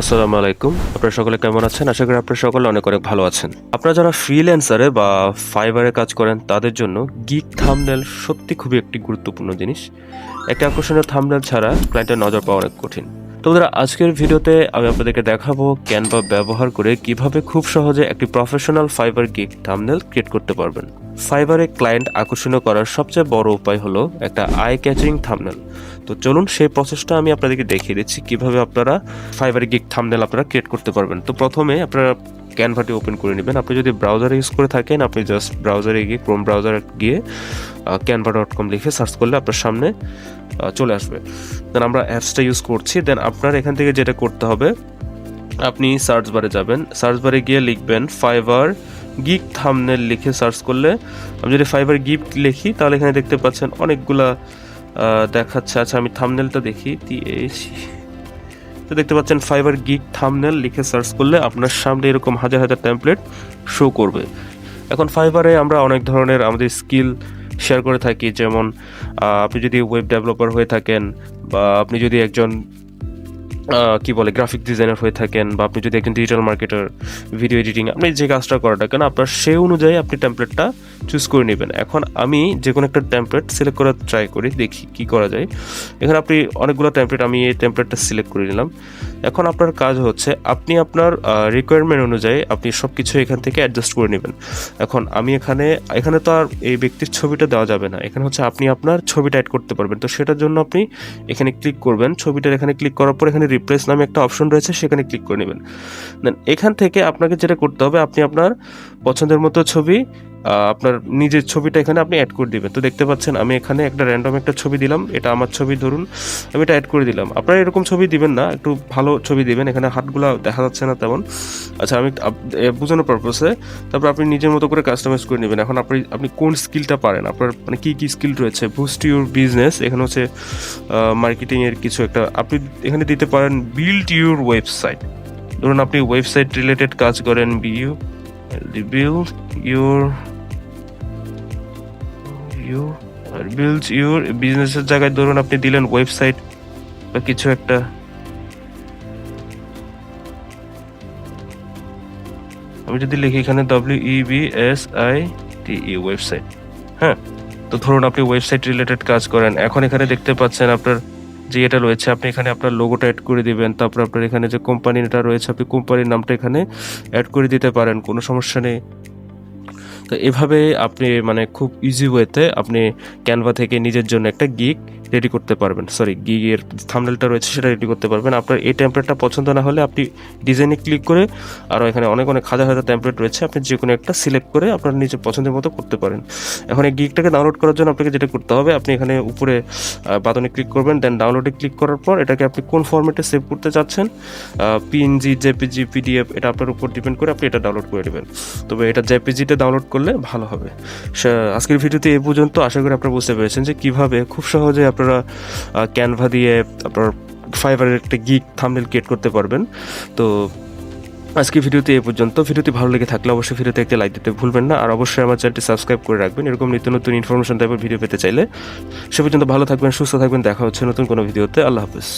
আসসালামু আলাইকুম। আপনারা সকলে কেমন আছেন? আশা করি আপনারা সকলে অনেক অনেক ভালো আছেন। আপনারা যারা ফ্রিল্যান্সারে বা ফাইবারে কাজ করেন, তাদের জন্য গিক থামনেল সত্যি খুবই একটি গুরুত্বপূর্ণ জিনিস। একটি আকর্ষণীয় থামনেল ছাড়া ক্লায়েন্টের নজর পাওয়া অনেক কঠিন। তো আজকের ভিডিওতে আমি আপনাদেরকে দেখাবো ক্যানভা ব্যবহার করে কীভাবে খুব সহজে একটি professional Fiverr gig thumbnail create করতে পারবেন। ফাইবারে ক্লায়েন্ট আকর্ষণীয় করার সবচেয়ে বড় উপায় হলো একটা আই ক্যাচিং থামনেল তো চলুন সেই প্রসেসটা আমি আপনাদেরকে দেখিয়ে দিচ্ছি, কীভাবে আপনারা ফাইবার গিক থামনেল আপনারা ক্রিয়েট করতে পারবেন। তো প্রথমে আপনারা ক্যানভাটি ওপেন করে নেবেন। আপনি যদি ব্রাউজার ইউজ করে থাকেন, আপনি জাস্ট ব্রাউজারে গিয়ে ক্রোম ব্রাউজার গিয়ে ক্যানভা ডট কম লিখে সার্চ করলে আপনার সামনে চলে আসবে। দেন আমরা অ্যাপসটা ইউজ করছি। দেন আপনার এখান থেকে যেটা করতে হবে, আপনি সার্চ বারে যাবেন। সার্চ বারে গিয়ে লিখবেন ফাইবার গিক থামনেল লিখে সার্চ করলে, আমি যদি ফাইবার গিফট লিখি, তাহলে এখানে দেখতে পাচ্ছেন অনেকগুলা দেখাচ্ছে। আচ্ছা আমি থামনেলটা দেখি দিয়েছি তো দেখতে পাচ্ছেন ফাইবার গিক থামনেল লিখে সার্চ করলে আপনার সামনে এরকম হাজার হাজার ট্যাম্পলেট শো করবে। এখন ফাইবারে আমরা অনেক ধরনের আমাদের স্কিল শেয়ার করে থাকি, যেমন আপনি যদি ওয়েব ডেভেলপার হয়ে থাকেন বা আপনি যদি একজন কি বলে গ্রাফিক ডিজাইনার হয়ে থাকেন বা আপনি যদি একজন ডিজিটাল মার্কেটার ভিডিও এডিটিং আপনি যে কাজটা করাটা, কেন আপনার সেই অনুযায়ী আপনি টেমপ্লেটটা চুজ করে নেবেন। এখন আমি যে কোনো একটা টেমপ্লেট সিলেক্ট করার ট্রাই করি, দেখি কি করা যায়। এখানে আপনি অনেকগুলো টেমপ্লেট আমি এই টেমপ্লেটটা সিলেক্ট করে নিলাম। এখন আপনার কাজ হচ্ছে, আপনি আপনার রিকোয়ারমেন্ট অনুযায়ী আপনি সব কিছু এখান থেকে অ্যাডজাস্ট করে নেবেন। এখন আমি এখানে এখানে তো আর এই ব্যক্তির ছবিটা দেওয়া যাবে না। এখানে হচ্ছে আপনি আপনার ছবিটা অ্যাড করতে পারবেন। তো সেটার জন্য আপনি এখানে ক্লিক করবেন। ছবিটার এখানে ক্লিক করার পর এখানে রিপ্লেস নামে একটা অপশন রয়েছে, সেখানে ক্লিক করে নেবেন। দেন এখান থেকে আপনাকে যেটা করতে হবে, আপনি আপনার পছন্দের মতো ছবি আপনার নিজের ছবিটা এখানে আপনি অ্যাড করে দিবেন। তো দেখতে পাচ্ছেন, আমি এখানে একটা র্যান্ডম একটা ছবি দিলাম। এটা আমার ছবি, ধরুন, আমি এটা অ্যাড করে দিলাম। আপনারা এরকম ছবি দিবেন না, একটু ভালো ছবি দিবেন। এখানে হাতগুলো দেখা যাচ্ছে না তেমন। আচ্ছা আমি বোঝানোর পারপোসে তারপর আপনি নিজের মতো করে কাস্টমাইজ করে নেবেন। এখন আপনি আপনি কোন স্কিলটা পারেন? আপনার মানে কী কী স্কিল রয়েছে? বুস্ট ইউর বিজনেস এখানে হচ্ছে মার্কেটিংয়ের কিছু একটা। আপনি এখানে দিতে পারেন বিল্ড ইউর ওয়েবসাইট ধরুন, আপনি ওয়েবসাইট রিলেটেড কাজ করেন, বিউ build your you build your বিজনেসের জায়গায় ধরুন আপনি দিলেন ওয়েবসাইট বা কিছু একটা। আমি যদি লিখি এখানে W E B S I T E website হ্যাঁ তো ধরুন আপনি ওয়েবসাইট রিলেটেড কাজ করেন। এখন এখানে দেখতে পাচ্ছেন আপনার যে এটা রয়েছে, আপনি এখানে আপনার লোগোটা অ্যাড করে দিবেন। তারপর আপনার এখানে যে কোম্পানিটা রয়েছে, আপনি কোম্পানির নামটা এখানে অ্যাড করে দিতে পারেন, কোনো সমস্যা নেই। তো এভাবে আপনি মানে খুব ইজি ওয়েতে আপনি ক্যানভা থেকে নিজের জন্য একটা গিগ রেডি করতে পারবেন। সরি গিগের থামনেলটা রয়েছে, সেটা রেডি করতে পারবেন। আপনার এই টেমপ্লেটটা পছন্দ না হলে আপনি ডিজাইনে ক্লিক করে আরও এখানে অনেক অনেক হাজার হাজার টেমপ্লেট রয়েছে। আপনি যে কোনো একটা সিলেক্ট করে আপনার নিজের পছন্দের মতো করতে পারেন। এখন এই গিগটাকে ডাউনলোড করার জন্য আপনাকে যেটা করতে হবে, আপনি এখানে উপরে বাদনে ক্লিক করবেন দেন ডাউনলোডে ক্লিক করার পর এটাকে আপনি কোন ফরম্যাটে সেভ করতে চাচ্ছেন? পিএনজি জেপিজি পিডিএফ এটা আপনার উপর ডিপেন্ড করে আপনি এটা ডাউনলোড করে নেবেন। তবে এটা জেপিজিতে ডাউনলোড করলে ভালো হবে। আজকের ভিডিওতে এ পর্যন্ত। আশা করি আপনারা বুঝতে পেরেছেন যে কীভাবে খুব সহজে আপনারা ক্যানভা দিয়ে আপনার ফাইবারের একটা গিক থামনেল ক্রিয়েট করতে পারবেন। তো আজকে ভিডিওতে এ পর্যন্ত। ভিডিওটি ভালো লেগে থাকলে অবশ্যই ভিডিওতে একটা লাইক দিতে ভুলবেন না। আর অবশ্যই আমার চ্যানেলটি সাবস্ক্রাইব করে রাখবেন। এরকম নিত্য নতুন ইনফরমেশন টাইপের ভিডিও পেতে চাইলে। সে পর্যন্ত ভালো থাকবেন, সুস্থ থাকবেন। দেখা হচ্ছে নতুন কোনো ভিডিওতে। আল্লাহ হাফিজ।